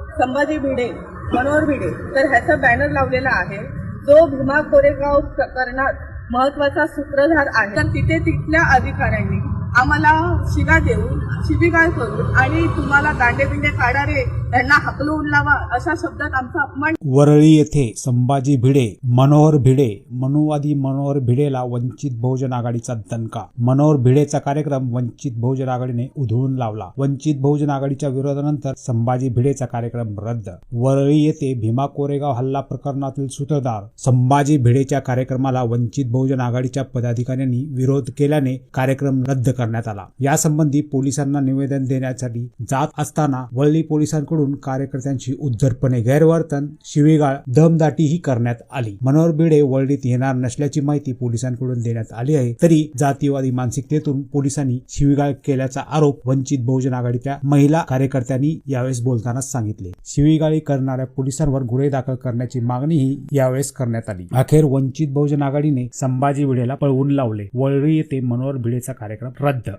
संभाजी भिडे मनोहर भिडे. तर ह्याचा बॅनर लावलेला आहे. जो भीमा कोरेगाव प्रकरणात महत्त्वाचा सूत्रधार आहे. तर तिथे तिथल्या अधिकाऱ्यांनी आम्हाला शिगा देऊन शिबिगाळ करून आणि तुम्हाला दांडेबिंडे काढारे त्यांना हकलवून लावा अशा शब्दात आमचा अपमान वरळी येथे संभाजी भिडे मनोहर भिडे मनुवादी मनोहर भिडेला वंचित बहुजन आघाडीचा दणका. मनोहर भिडेचा कार्यक्रम वंचित बहुजन आघाडीने उधळून लावला. वंचित बहुजन आघाडीच्या विरोधानंतर संभाजी भिडेचा कार्यक्रम रद्द. वरळी येथे भीमा कोरेगाव हल्ला प्रकरणातील सूत्रधार संभाजी भिडेच्या कार्यक्रमाला वंचित बहुजन आघाडीच्या पदाधिकाऱ्यांनी विरोध केल्याने कार्यक्रम रद्द करण्यात आला. यासंबंधी पोलिसांना निवेदन देण्यासाठी जात असताना वरळी पोलिसांकडून कार्यकर्त्यांची उद्धटपणे गैरवर्तन शिवीगाळ दमदाटीही करण्यात आली. मनोहर भिडे वर्डीत येणार नसल्याची माहिती पोलिसांकडून देण्यात आली आहे. तरी जातीवादी मानसिकतेतून पोलिसांनी शिवीगाळ केल्याचा आरोप वंचित बहुजन आघाडीच्या महिला कार्यकर्त्यांनी यावेळेस बोलताना सांगितले. शिवीगाळी करणाऱ्या पोलिसांवर गुन्हे दाखल करण्याची मागणीही यावेळेस करण्यात आली. अखेर वंचित बहुजन आघाडीने संभाजी भिडेला पळवून लावले. वरळी येथे मनोहर भिडेचा कार्यक्रम रद्द.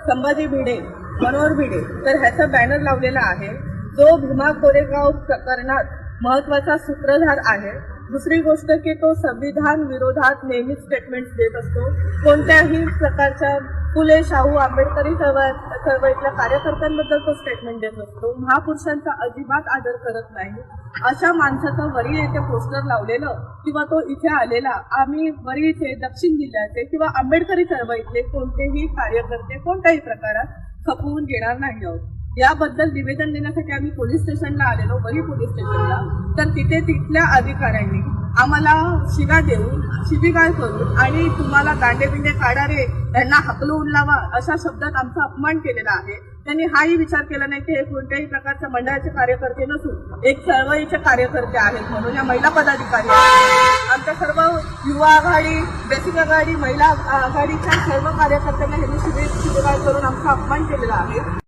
संभाजी भिडे मनोहर भिडे तर ह्याचा बॅनर लावलेला आहे. जो भीमा कोरेगाव प्रकरणात महत्त्वाचा सूत्रधार आहे दुसरी गोष्ट की तो संविधान विरोधात नेहमीच स्टेटमेंट्स देत असतो. कोणत्याही प्रकारच्या फुले शाहू आंबेडकरी चळवळ चळवळीतल्या कार्यकर्त्यांबद्दल तो स्टेटमेंट देत असतो. महापुरुषांचा अजिबात आदर करत नाही. अशा माणसाचं वरी येथे पोस्टर लावलेलं किंवा तो इथे आलेला आम्ही वरी इथे दक्षिण जिल्ह्याचे किंवा आंबेडकरी चळवळीतले कोणतेही कार्यकर्ते कोणत्याही प्रकारात खपवून घेणार नाही आहोत. याबद्दल निवेदन देण्यासाठी आम्ही पोलीस स्टेशनला आलेलो वरी पोलीस स्टेशनला. तर तिथे तिथल्या अधिकाऱ्यांनी आम्हाला शिव्या देऊन शिबिगाळ करून आणि तुम्हाला दांडेबिंडे काढारे यांना हकलवून लावा अशा शब्दात आमचा अपमान केलेला आहे. त्यांनी हाही विचार केला नाही की हे कोणत्याही प्रकारच्या मंडळाचे कार्यकर्ते नसून एक चळवळीचे कार्यकर्ते आहेत म्हणून या महिला पदाधिकारी आमच्या सर्व युवा आघाडी बेसिक आघाडी महिला आघाडीच्या सर्व कार्यकर्त्यांना हे शिबिर शिबिगाळ करून आमचा अपमान केलेला आहे.